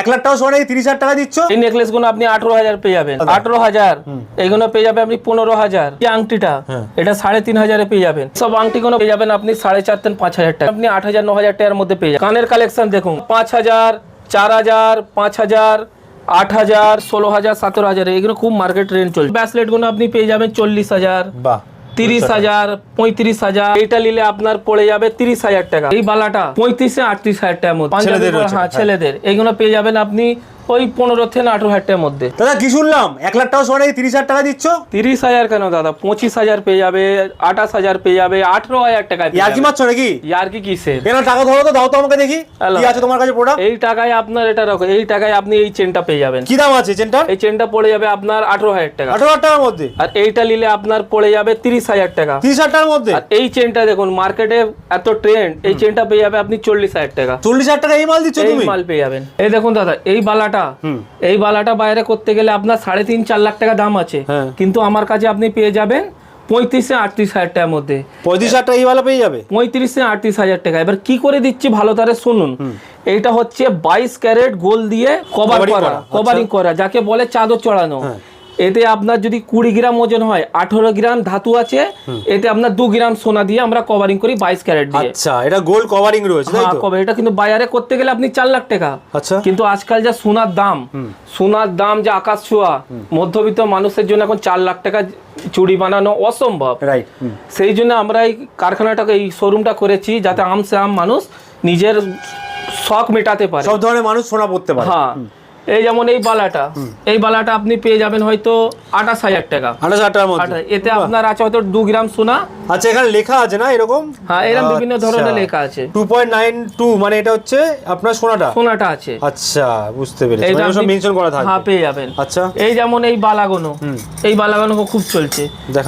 এক লাখ টাকা সোনা তিরিশ হাজার টাকা দিচ্ছ? এই নেকলেসগুলো আপনি আঠারো হাজার পেয়ে যাবেন। আঠারো হাজার। এইগুলো পেয়ে যাবে আপনি পনেরো হাজার। এই আংটিটা হ্যাঁ। এটা সাড়ে তিন হাজারে পেয়ে যাবেন। সব আংটি গুলো পেয়ে যাবেন আপনি সাড়ে চার তিন পাঁচ হাজার টাকা। আপনি আট হাজার ন হাজার টাকার মধ্যে পেয়ে যাবেন। কানের কালেকশন দেখুন পাঁচ হাজার চার হাজার পাঁচ হাজার আট হাজার ষোলো হাজার সতেরো হাজার এগুলো খুব মার্কেট রেঞ্জ চলছে। ব্যাসলেটগুলো আপনি পেয়ে যাবেন চল্লিশ হাজার। বাহ। তিরিশ হাজার পঁয়ত্রিশ হাজার। এটা নিলে আপনার পড়ে যাবে তিরিশ হাজার টাকা। এই বালাটা পঁয়ত্রিশে আটত্রিশ হাজার টাকার মধ্যে। ছেলেদের হ্যাঁ হ্যাঁ। ছেলেদের। এইগুলো পেয়ে যাবেন আপনি ওই পনেরো থেকে আঠারো হাজার টাকার মধ্যে। দাদা কি শুনলাম? এক লাখ টাকা সোনা তিরিশ হাজার টাকা দিচ্ছ? তিরিশ হাজার কেন দাদা? পঁচিশ হাজার পেয়ে যাবে আঠাশ হাজার পেয়ে যাবে আঠারো হাজার টাকা ইয়ার কি মারছো নাকি? ইয়ার কি কিসের? এখানে টাকা ধরো তো দাও তো আমাকে দেখি। কি আছে তোমার কাছে প্রোডাক্ট এই টাকায় আপনার এটা রাখো এই টাকায় আপনি এই চেনটা পেয়ে যাবেন। কি দাম আছে চেনটার এই চেনটা পড়ে যাবে আপনার আঠারো হাজার টাকা। আঠারো হাজার টাকার মধ্যে? আর এইটা নিলে আপনার পড়ে যাবে তিরিশ হাজার টাকা। তিরিশ হাজার টাকার মধ্যে? আর এই চেনটা দেখুন মার্কেটে এত ট্রেন্ড এই চেনটা পেয়ে যাবে আপনি চল্লিশ হাজার টাকা। চল্লিশ হাজার টাকা এই মাল দিচ্ছ এই তুমি? মাল পেয়ে যাবেন। এই দেখুন দাদা এই বালাটা হুম। এই বালাটা বাইরে করতে গেলে আপনার সাড়ে তিন চার লাখ টাকা দাম আছে হ্যাঁ। কিন্তু আমার কাছে আপনি পেয়ে যাবেন পঁয়ত্রিশে আটত্রিশ হাজার টাকার মধ্যে পঁয়ত্রিশ হাজার টাকা এই বালা পেয়ে যাবে পঁয়ত্রিশে আটত্রিশ হাজার টাকা এবার কি করে দিচ্ছি ভালো তারে শুনুন এইটা হচ্ছে বাইশ ক্যারেট গোল দিয়ে কভার করা করা, আচ্ছা। কভারিং করা যাকে বলে চাদর চড়ানো হ্যাঁ। এতে আপনার যদি কুড়ি গ্রাম ওজন হয় আঠারো গ্রাম ধাতু আছে এতে আপনার দু গ্রাম সোনা দিয়ে আমরা কভারিং করি বাইশ ক্যারেট দিয়ে। আচ্ছা এটা গোল্ড কভারিং রয়েছে হ্যাঁ এটা কিন্তু বাজারে করতে গেলে আপনি চার লাখ টাকা। আচ্ছা। কিন্তু আজকাল যা সোনার দাম সোনার দাম যা আকাশ ছোঁয়া মধ্যবিত্ত মানুষের জন্য এখন চার লাখ টাকা চুড়ি বানানো অসম্ভব। রাইট সেই জন্য আমরা এই কারখানাটাকে এই শোরুমটা করেছি যাতে আমসে আম মানুষ নিজের শখ মেটাতে পারে। সব ধরনের মানুষ সোনা পড়তে পারে। হ্যাঁ। এই যেমন এই বালাটা এই বালাটা আপনি পেয়ে যাবেন হয়তো আঠাশ হাজার টাকা। আঠাশ হাজার টাকার মধ্যে? এতে আপনার আছে হয়তো দু গ্রাম সোনা। আচ্ছা এখানে লেখা আছে না এরকম? হ্যাঁ এরকম বিভিন্ন ধরনের লেখা আছে। টু পয়েন্ট নাইন টু মানে এটা হচ্ছে আপনার সোনাটা? সোনাটা আছে। আচ্ছা বুঝতে পেরেছি। মানে সব মেনশন করা হ্যাঁ পেয়ে যাবেন। আচ্ছা। এই যেমন এই বালাগোনো এই বালাগোনো খুব চলছে।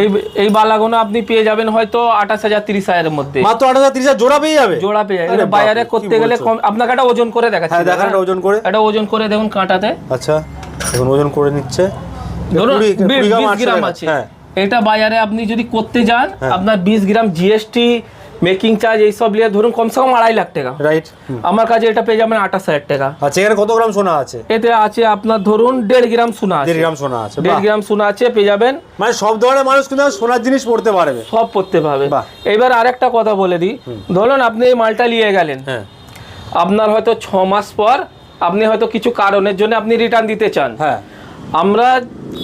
এই এই বালাগোনো আপনি পেয়ে যাবেন হয়তো আঠাশ হাজার তিরিশ হাজারের মধ্যে। মাত্র আট হাজার তিরিশ হাজার জোড়া পেয়ে যাবে? জোড়া পেয়ে যাবে। বাজারে করতে গেলে কম আপনাকে একটা ওজন করে দেখাচ্ছি হ্যাঁ দেখান একটা ওজন করে। এটা ওজন করে দেখুন কাঁটাতে আচ্ছা এখন ওজন করে নিচ্ছে। ধরুন গ্রাম। আছে হ্যাঁ। এটা বাজারে আপনি যদি করতে যান হ্যাঁ। আপনার বিশ গ্রাম জিএসটি মেকিং চার্জ এইসব নিয়ে ধরুন কমসে কম আড়াই লাখ টাকা। রাইট আমার কাছে এটা পেয়ে যাবেন আঠাশ হাজার টাকা। আচ্ছা এখানে কত গ্রাম সোনা আছে? এতে আছে আপনার ধরুন দেড় গ্রাম সোনা আছে। দেড় গ্রাম সোনা আছে দেড়। গ্রাম সোনা আছে পেয়ে যাবেন। মানে সব ধরনের মানুষ কিন্তু সোনার জিনিস পড়তে পারবে। সব পড়তে পারবে। এবার আরেকটা কথা বলে দিই। ধরুন আপনি এই মালটা নিয়ে গেলেন। হ্যাঁ। আপনার হয়তো ছ মাস পর আপনি হয়তো কিছু কারণের জন্য আপনি রিটার্ন দিতে চান। হ্যাঁ। আমরা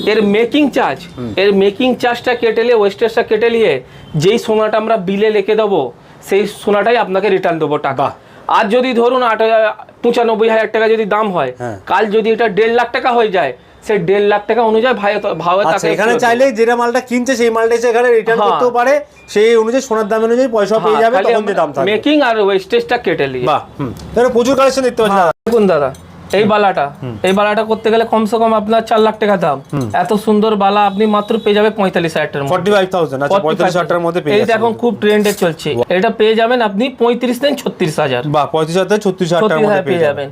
এর মেকিং চার্জ এর মেকিং চার্জটা কেটে নিয়ে ওয়েস্টেজটা কেটে নিয়ে যেই সোনাটা আমরা বিলে লিখে দেবো সেই সোনাটাই আপনাকে রিটার্ন দেবো টাকা। আর যদি ধরুন আট হাজার পঁচানব্বই হাজার টাকা যদি দাম হয় হ্যাঁ। কাল যদি এটা দেড় লাখ টাকা হয়ে যায় সেই দেড় লাখ টাকা অনুযায়ী ভাই ভাবে আচ্ছা তাকে এখানে চাইলে যেটা মালটা কিনছে সেই মালটা এখানে রিটার্ন করতে করতেও পারে। সেই অনুযায়ী সোনার দাম অনুযায়ী পয়সা পেয়ে যাবে তখন যে দাম থাকবে। মেকিং আর ওয়েস্টেজটা কেটে নিয়ে। বাহ প্রচুর কালেকশন দেখতে পাচ্ছি। দেখুন দাদা। এই বালাটা এই বালাটা করতে গেলে কমসে কম আপনার চার লাখ টাকা দাম। এত সুন্দর বালা আপনি মাত্র পেয়ে যাবে পঁয়তাল্লিশ হাজার টাকার মধ্যে। 45,000 আচ্ছা 45 হাজার টাকার মধ্যে পেয়ে এখন খুব ট্রেন্ডে চলছে। এটা পেয়ে যাবেন আপনি পঁয়ত্রিশ দিন ছত্রিশ হাজার। বা পঁয়ত্রিশ হাজার থেকে 36 হাজার টাকার ছত্রিশ হাজার পেয়ে যাবেন।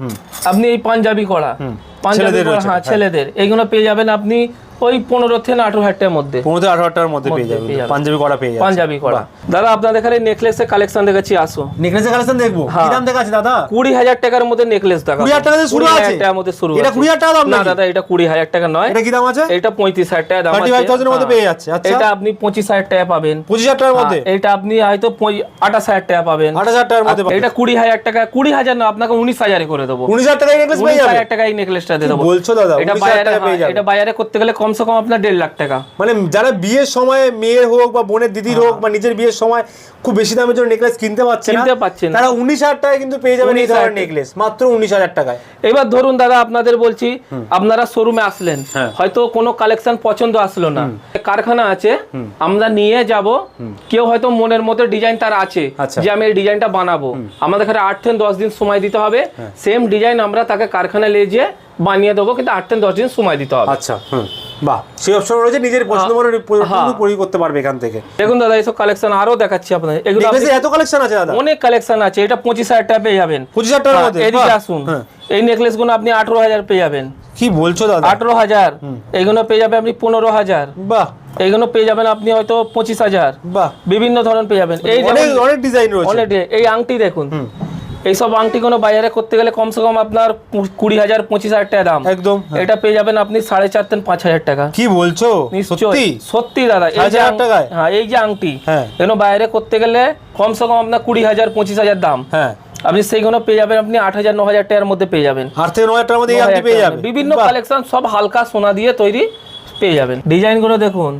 আপনি এই পাঞ্জাবি করা পাঞ্জাবি করা হ্যাঁ হ্যাঁ। ছেলেদের। এইগুলো পেয়ে যাবেন আপনি ওই পনেরো থেকে আঠারো হাজার টাকার মধ্যে। 15 থেকে 18 টাকার মধ্যে পেয়ে যাবে পাঞ্জাবি করা পেয়ে যাবে পাঞ্জাবি করা দাদা আপনাদের এখানে নেকলেসের কালেকশন দেখাচ্ছি আসো। নেকলেসের কালেকশন দেখব? কি হ্যাঁ। দাম দেখাচ্ছে দাদা? কুড়ি হাজার টাকার মধ্যে নেকলেস দেখা 20,000 টাকা শুরু আছে? টাকার মধ্যে শুরু এটা আছে। 20,000 টাকা দাম না দাদা এটা কুড়ি হাজার টাকা নয়। এটা কি দাম আছে? এটা পঁয়ত্রিশ হাজার টাকা দাম আছে। 35,000 এর মধ্যে হ্যাঁ। পেয়ে যাচ্ছে, আচ্ছা। এটা আপনি পঁচিশ হাজার টাকা পাবেন। 25 হাজার টাকার মধ্যে? হ্যাঁ, এটা আপনি হয়তো আঠাশ হাজার টাকা পাবেন। 8 হাজার টাকার মধ্যে এটা কুড়ি হাজার টাকা কুড়ি হাজার না আপনাকে উনিশ হাজারে করে দেবো। 19 হাজার টাকায় নেকলেস পেয়ে উনিশ যাবে? হাজার টাকা এই নেকলেসটা দিয়ে দেবো। বলছো দাদা? এটা বাজারে টাকা এটা বাজারে করতে গেলে কমসে কম আপনার দেড় লাখ টাকা। মানে যারা বিয়ের সময় মেয়ের হোক বা বোনের দিদির হোক বা নিজের বিয়ের সময় খুব বেশি দামের জন্য নেকলেস কিনতে পারছে কিনতে পারছে না। তারা উনিশ হাজার টাকায় কিন্তু পেয়ে যাবেন এই ধরনের নেকলেস মাত্র উনিশ হাজার টাকায়। এবার ধরুন দাদা আপনাদের বলছি আপনারা শোরুমে আসলেন হ্যাঁ। হয়তো কোনো কালেকশন পছন্দ আসলো না। কারখানা আছে আমরা নিয়ে যাব কেউ হয়তো মনের মতো ডিজাইন তার আছে আচ্ছা। যে আমি এই ডিজাইনটা বানাবো। আমাদের এখানে আট থেকে দশ দিন সময় দিতে হবে। হ্যাঁ। সেম ডিজাইন আমরা তাকে কারখানায় নিয়ে যেয়ে বানিয়ে দেবো কিন্তু আট থেকে দশ দিন সময় দিতে হবে। আচ্ছা বাহ সেই অপশন রয়েছে নিজের পছন্দ মতো হ্যাঁ। পরি করতে পারবে এখান থেকে। দেখুন দাদা এইসব কালেকশন আরও দেখাচ্ছি আপনাদের। এগুলো আপনি- এত কালেকশন আছে দাদা? অনেক কালেকশন আছে এটা পঁচিশ হাজার টাকা পেয়ে যাবেন। পঁচিশ হাজার টাকার হ্যাঁ, মধ্যে? এদিকে আসুন। হ্যাঁ। এই নেকলেসগুলো আপনি আঠারো হাজার পেয়ে যাবেন। কি বলছো দাদা? আঠারো হাজার। এইগুলো পেয়ে যাবে আপনি পনেরো হাজার। বাহ। এইগুলো পেয়ে যাবেন আপনি হয়তো পঁচিশ হাজার। বাহ। বিভিন্ন ধরনের পেয়ে যাবেন। এই অনেক অনেক ডিজাইন রয়েছে। অনেক এই আংটি দেখুন। এইসব আংটি কোনো বাজারে করতে গেলে কমসে কম আপনার কুড়ি হাজার পঁচিশ হাজার টাকা দাম। একদম হ্যাঁ। এটা পেয়ে যাবেন আপনি সাড়ে চার তিন পাঁচ হাজার টাকা। কি বলছো? সত্যি? সত্যি দাদা এই যে হাজার? হ্যাঁ এই যে আংটি হ্যাঁ। এগুলো বাইরে করতে গেলে কমসে কম আপনার কুড়ি হাজার পঁচিশ হাজার দাম। হ্যাঁ। আপনি সেইগুলো পেয়ে যাবেন আপনি আট হাজার ন হাজার টাকার মধ্যে পেয়ে যাবেন। আট থেকে নয় টাকার মধ্যে আপনি পেয়ে যাবেন। বিভিন্ন কালেকশন সব হালকা সোনা দিয়ে তৈরি পেয়ে যাবেন। ডিজাইনগুলো দেখুন।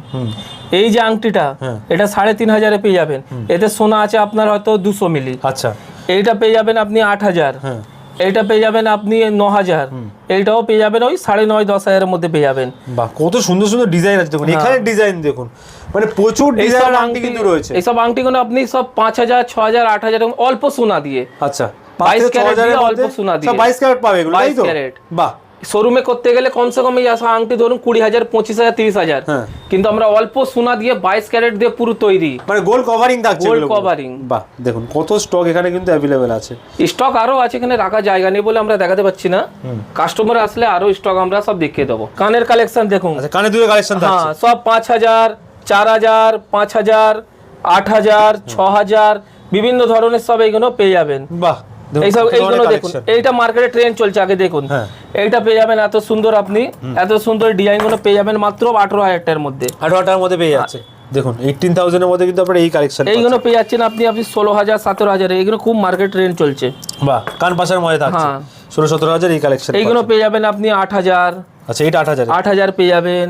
এই যে আংটিটা হ্যাঁ। এটা সাড়ে তিন হাজারে পেয়ে যাবেন। এতে সোনা আছে আপনার হয়তো দুশো মিলি। আচ্ছা। এইটা পেয়ে যাবেন আপনি আট হাজার। হ্যাঁ। এইটা পেয়ে যাবেন আপনি ন হাজার। এইটাও পেয়ে যাবেন ওই সাড়ে নয় দশ হাজারের মধ্যে পেয়ে যাবেন। বাহ কত সুন্দর সুন্দর ডিজাইন আছে দেখুন। এখানে ডিজাইন দেখুন। মানে প্রচুর হ্যাঁ। ডিজাইন আংটি কিন্তু রয়েছে। এইসব আংটিগুলো আপনি সব পাঁচ হাজার ছ হাজার আট হাজার অল্প সোনা দিয়ে। আচ্ছা। বাইশ ক্যারেট অল্প সোনা দিয়ে। বাইশ ক্যারেট পাবে এগুলো। বাহ। শোরুমে করতে গেলে কমসে কম এই আংটি ধরুন কুড়ি হাজার পঁচিশ হাজার তিরিশ হাজার। হ্যাঁ। কিন্তু আমরা অল্প সোনা দিয়ে বাইশ ক্যারেট দিয়ে পুরো তৈরি। মানে গোল কভারিং থাকছে এগুলো পুরো। বাহ দেখুন কত স্টক এখানে কিন্তু অ্যাভেলেবেল আছে। স্টক আরও আছে এখানে রাখা জায়গা নেই বলে আমরা দেখাতে পাচ্ছি না। কাস্টমার আসলে আরও স্টক আমরা সব দেখিয়ে দেবো। কানের কালেকশন দেখুন। আচ্ছা কানে দুটো কালেকশন হ্যাঁ সব পাঁচ হাজার চার হাজার পাঁচ হাজার আট হাজার ছ হাজার বিভিন্ন ধরনের সব এইগুলো পেয়ে যাবেন। বাহ এইসব এইগুলো দেখুন এইটা মার্কেটে ট্রেন চলছে আগে দেখুন। হ্যাঁ। এইটা পেয়ে যাবেন এত সুন্দর আপনি এত সুন্দর ডিজাইন পেয়ে যাবেন মাত্র আঠারো হাজার টাকার মধ্যে। আঠারো টাকার মধ্যে পেয়ে যাচ্ছে। দেখুন এইটিন থাউজেন্ডের মধ্যে কিন্তু আপনার এই কালেকশন এইগুলো পেয়ে যাচ্ছেন আপনি আপনি ষোলো হাজার সতেরো হাজার এইগুলো খুব মার্কেট ট্রেন চলছে। বাহ কান পাশের মধ্যে থাকছে। হ্যাঁ। ষোলো সতেরো হাজার এই কালেকশন এইগুলো পেয়ে যাবেন আপনি আট হাজার আচ্ছা আট হাজার। আট হাজার পেয়ে যাবেন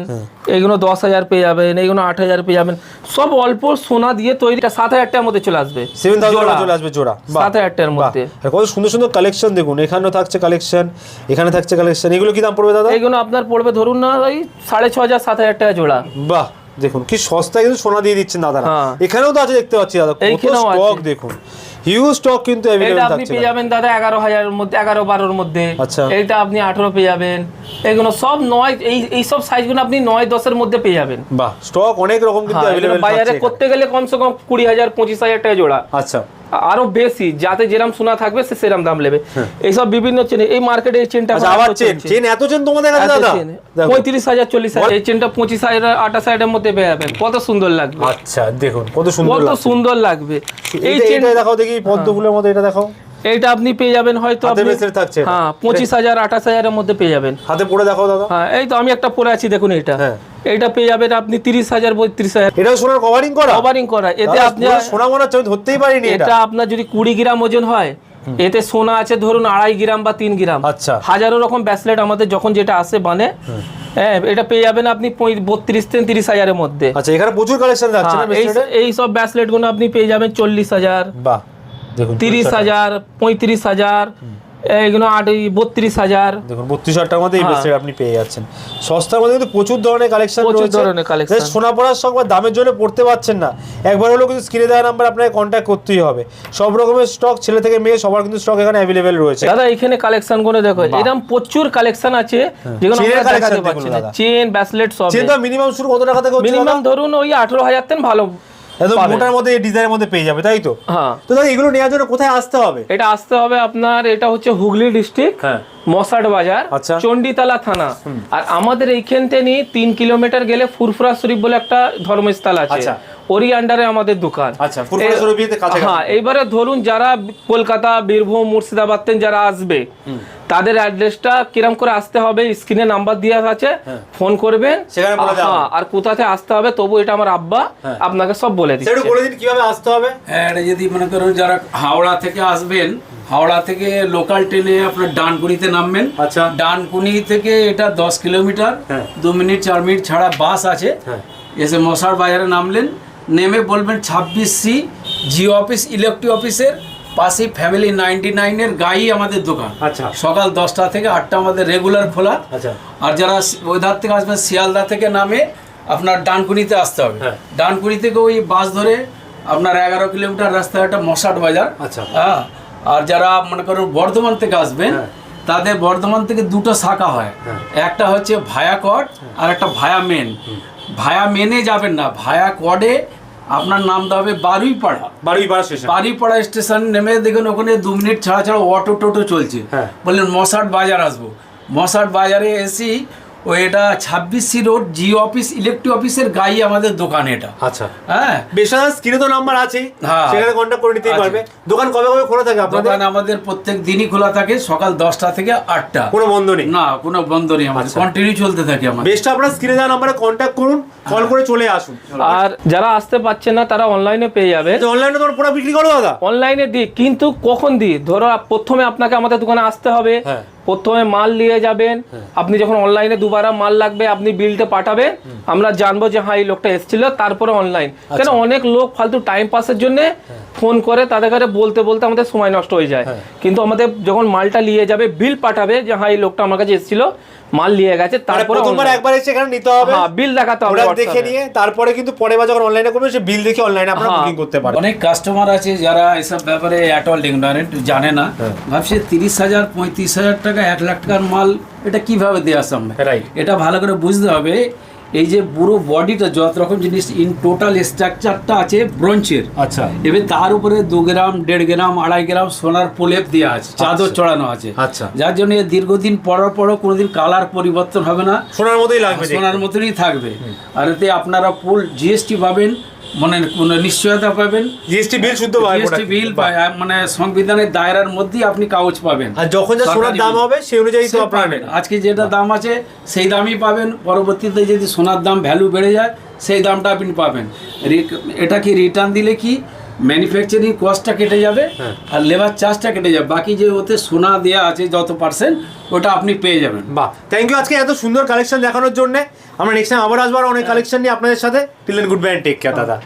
এইগুলো দশ হাজার পেয়ে যাবেন এইগুলো আট হাজার পেয়ে যাবেন। সব অল্প সোনা দিয়ে তৈরি সাত হাজার টাকার মধ্যে চলে আসবে। সেভেন থাউজেন্ড চলে আসবে জোড়া। বাহ, সাত হাজার টাকার মধ্যে। কত সুন্দর সুন্দর কালেকশন দেখুন। এখানেও থাকছে কালেকশন এখানে থাকছে কালেকশন এগুলো কি দাম পড়বে দাদা? এইগুলো আপনার পড়বে ধরুন না ওই সাড়ে ছ হাজার সাত হাজার টাকা জোড়া। বাহ। দেখুন কি সস্তায় কিন্তু সোনা দিয়ে দিচ্ছেন দাদারা। হ্যাঁ। এখানেও তো আছে দেখতে পাচ্ছি দাদা। কত স্টক দেখুন। হিউজ স্টক কিন্তু এটা আপনি পেয়ে যাবেন দাদা এগারো হাজারের মধ্যে এগারো বারোর মধ্যে। এটা আপনি আঠারো পেয়ে যাবেন। এগুলো সব নয় এই এই সব সাইজগুলো আপনি নয় দশের মধ্যে পেয়ে যাবেন। বাহ স্টক অনেক রকম কিন্তু হ্যাঁ, বাজারে করতে গেলে কমসে কম কুড়ি হাজার পঁচিশ হাজার টাকা জোড়া। আচ্ছা। আরও বেশি যাতে যেরাম সোনা থাকবে সে সেরাম দাম নেবে। এইসব বিভিন্ন চেন এই মার্কেটে এই চেনটা হ্যাঁ। আবার চেন চেন এত চেন তোমাদের কাছে দাদা? দেখো। পঁয়ত্রিশ হাজার চল্লিশ হাজার এই চেনটা পঁচিশ হাজার আঠাশ হাজারের মধ্যে পেয়ে যাবেন। কত সুন্দর লাগবে। আচ্ছা দেখুন কত সুন্দর কত সুন্দর লাগবে। এই চেনটা দেখাও দেখি পদ্মফুলের মধ্যে এটা দেখাও। এইটা আপনি পেয়ে যাবেন হয়তো আপনি থাকছে হ্যাঁ পঁচিশ হাজার আঠাশ হাজারের মধ্যে পেয়ে যাবেন। হাতে পড়ে দেখাও দাদা। হ্যাঁ এই তো আমি একটা পরে আছি দেখুন এইটা। হ্যাঁ। এইটা পেয়ে যাবেন আপনি তিরিশ হাজার বত্রিশ হাজার। এটাও সোনার কভারিং করা? কভারিং করা। এতে আপনি সোনা মনে হচ্ছে ধরতেই পারিনি এটা। এটা আপনার যদি কুড়ি গ্রাম ওজন হয় এতে সোনা আছে ধরুন আড়াই গ্রাম বা তিন গ্রাম। আচ্ছা। হাজারো রকম ব্যাসলেট আমাদের যখন যেটা আসে বানে হ্যাঁ এটা পেয়ে যাবেন আপনি বত্রিশ থেকে তিরিশ হাজারের মধ্যে। আচ্ছা এখানে প্রচুর কালেকশন হ্যাঁ, এই bracelet-এ? সব ব্যাসলেটগুলো আপনি পেয়ে যাবেন চল্লিশ হাজার। বাহ। তিরিশ হাজার পঁয়ত্রিশ হাজার বত্রিশ হাজার। দেখুন বত্রিশ হাজার টাকার মধ্যে এই হ্যাঁ। ব্রেসলেট আপনি পেয়ে যাচ্ছেন। সস্তার মধ্যে কিন্তু প্রচুর ধরনের কালেকশন প্রচুর ধরনের। যে সোনা পড়ার বা দামের জন্য পড়তে পারছেন না। একবার হলেও কিন্তু স্ক্রিনে দেওয়া নাম্বার আপনাকে কন্ট্যাক্ট করতেই হবে। সব রকমের স্টক ছেলে থেকে মেয়ে সবার কিন্তু স্টক এখানে অ্যাভেলেবেল রয়েছে। দাদা এখানে কালেকশনগুলো দেখো এরকম প্রচুর কালেকশন আছে যেগুলো আমরা দেখাতে পারছি না। দাদা। চেন ব্যাসলেট সব চেন তো মিনিমাম শুরু কত টাকা থেকে মিনিমাম ধরুন ওই আঠারো হাজার তেন ভালো। একদম মোটার মধ্যে এই ডিজাইনের মধ্যে পেয়ে যাবে তাই তো? হ্যাঁ। তো দাদা এগুলো নেওয়ার জন্য কোথায় আসতে হবে? এটা আসতে হবে আপনার এটা হচ্ছে হুগলি ডিস্ট্রিক্ট হ্যাঁ। মসাট বাজার আচ্ছা। চণ্ডীতলা থানা। আর আমাদের এইখান থেকে তিন কিলোমিটার গেলে ফুরফুরা শরীফ বলে একটা ধর্মস্থল আছে। আচ্ছা। ওরই আন্ডারে আমাদের দোকান। আচ্ছা হ্যাঁ এইবারে ধরুন যারা কলকাতা বীরভূম মুর্শিদাবাদ যারা আসবে তাদের অ্যাড্রেসটা কিরম করে আসতে হবে স্ক্রিনে নাম্বার দেওয়া আছে ফোন করবেন হ্যাঁ। হ্যাঁ আর কোথাতে আসতে হবে তবু এটা আমার আব্বা আপনাকে সব বলে সেটা দিচ্ছে বলে দিন কীভাবে আসতে হবে হ্যাঁ এটা যদি মনে করুন যারা হাওড়া থেকে আসবেন হাওড়া থেকে লোকাল ট্রেনে আপনার ডানকুনিতে নামবেন আচ্ছা। ডানকুনি থেকে এটা দশ কিলোমিটার হ্যাঁ। দু মিনিট চার মিনিট ছাড়া বাস আছে হ্যাঁ। এসে মশার বাজারে নামলেন নেমে বলবেন ছাব্বিশ সি জিও অফিস ইলেকট্রিক অফিসের পাশেই ফ্যামিলি নাইনটি নাইনের গাই আমাদের দোকান আচ্ছা। সকাল দশটা থেকে আটটা আমাদের রেগুলার খোলা আচ্ছা। আর যারা ওই ধার থেকে আসবেন শিয়ালদা থেকে নামে আপনার ডানকুনিতে আসতে হবে হ্যাঁ। ডানকুনি থেকে ওই বাস ধরে আপনার এগারো কিলোমিটার রাস্তা একটা মশাট বাজার আচ্ছা। হ্যাঁ আর যারা মনে করুন বর্ধমান থেকে আসবেন হ্যাঁ। তাদের বর্ধমান থেকে দুটো শাখা হয় একটা হচ্ছে ভায়া কট আর একটা ভায়া মেন ভায়া মেনে যাবেন না ভায়া কডে আপনার নাম হবে বারুইপাড়া। বারুইপাড়া স্টেশন। বারুইপাড়া স্টেশন নেমে দেখুন ওখানে দু মিনিট ছাড়া ছাড়া অটো টোটো চলছে। হ্যাঁ। বললেন মশাট বাজার আসব। মশাট বাজারে এসি ওই এটা ছাব্বিশ সি রোড জি অফিস ইলেকট্রিক অফিসের গায়ে আমাদের দোকান এটা। আচ্ছা। হ্যাঁ? বেশার স্ক্রিনে তো নাম্বার আছেই হ্যাঁ। সেখানে কন্ট্যাক্ট করে নিতেই পারবে। দোকান কবে কবে খোলা থাকে আপনাদের? দোকান আমাদের প্রত্যেক দিনই খোলা থাকে সকাল দশটা থেকে আটটা। কোনো বন্ধ নেই? না কোনো বন্ধ নেই আমাদের। আচ্ছা। কন্টিনিউ চলতে থাকে আমাদের। বেশটা আপনার স্ক্রিনে দেওয়া নাম্বারে কন্ট্যাক্ট করুন কল করে চলে আসুন। আর যারা আসতে পারছে না তারা অনলাইনে পেয়ে যাবে। অনলাইনে তোমার পুরো বিক্রি করো দাদা। অনলাইনে দিই কিন্তু কখন দিই? ধরো প্রথমে আপনাকে আমাদের দোকানে আসতে হবে। হ্যাঁ। প্রথমে মাল নিয়ে যাবেন। আপনি যখন অনলাইনে দুবারা মাল লাগবে আপনি বিলটা পাঠাবেন। আমরা জানব যে হ্যাঁ এই লোকটা এসেছিল। তারপরে অনলাইন আচ্ছা। কেন? অনেক লোক ফালতু টাইম পাসের জন্য ফোন করে তাদের কাছে বলতে বলতে আমাদের সময় নষ্ট হয়ে যায় হ্যাঁ। কিন্তু আমাদের যখন মালটা নিয়ে যাবে বিল পাঠাবে যে হ্যাঁ এই লোকটা আমার কাছে এসেছিল মাল নিয়ে গেছে মানে তারপরে প্রথমবার একবার এসে এখানে নিতে হবে হ্যাঁ বিল দেখাতে হবে ওরা দেখে নিয়ে তারপরে কিন্তু পরের বার যখন অনলাইনে করবে সে বিল দেখে অনলাইনে আপনারা হ্যাঁ। বুকিং করতে পারবেন অনেক কাস্টমার আছে যারা এসব ব্যাপারে অ্যাট অল ইগনোরেন্ট জানে না হ্যাঁ। ভাবছে তিরিশ হাজার পঁয়ত্রিশ হাজার টাকা এক লাখ টাকার মাল এটা কীভাবে দেওয়া সম্ভব. এটা ভালো করে বুঝতে হবে এই যে পুরো বডিটা যত রকম জিনিস ইন টোটাল স্ট্রাকচারটা আছে ব্রঞ্চের আচ্ছা। এবার তার উপরে দু গ্রাম দেড় গ্রাম আড়াই গ্রাম সোনার প্রলেপ দেওয়া আছে চাদর চড়ানো আছে। আচ্ছা। যার জন্য দীর্ঘদিন পরার পরও কোনোদিন কালার পরিবর্তন হবে না। সোনার মতোই লাগবে সোনার মতনই থাকবে। আর এতে আপনারা ফুল জিএসটি পাবেন। মানে কোনো নিশ্চয়তা পাবেন? জিএসটি বিল শুদ্ধ জিএসটি। বিল মানে সংবিধানের দায়রার মধ্যেই আপনি কাগজ পাবেন। আর যখন যা সোনার দাম হবে সেই অনুযায়ী তো পাবেন। আজকে যেটা দাম আছে সেই দামই পাবেন। পরবর্তীতে যদি সোনার দাম ভ্যালু বেড়ে যায় সেই দামটা আপনি পাবেন। এটা কি রিটার্ন দিলে কি ম্যানুফ্যাকচারিং কস্টটা কেটে যাবে হ্যাঁ। আর লেবার চার্জটা কেটে যাবে। বাকি যে ওতে সোনা দেওয়া আছে যত পার্সেন্ট ওটা আপনি পেয়ে যাবেন। বাহ। থ্যাংক ইউ আজকে এত সুন্দর কালেকশন দেখানোর জন্য। আমরা নেক্সট টাইম আবার আসব অনেক কালেকশন নিয়ে আপনাদের সাথে। টিলেন গুড বাই টেক কেয়ার দাদা।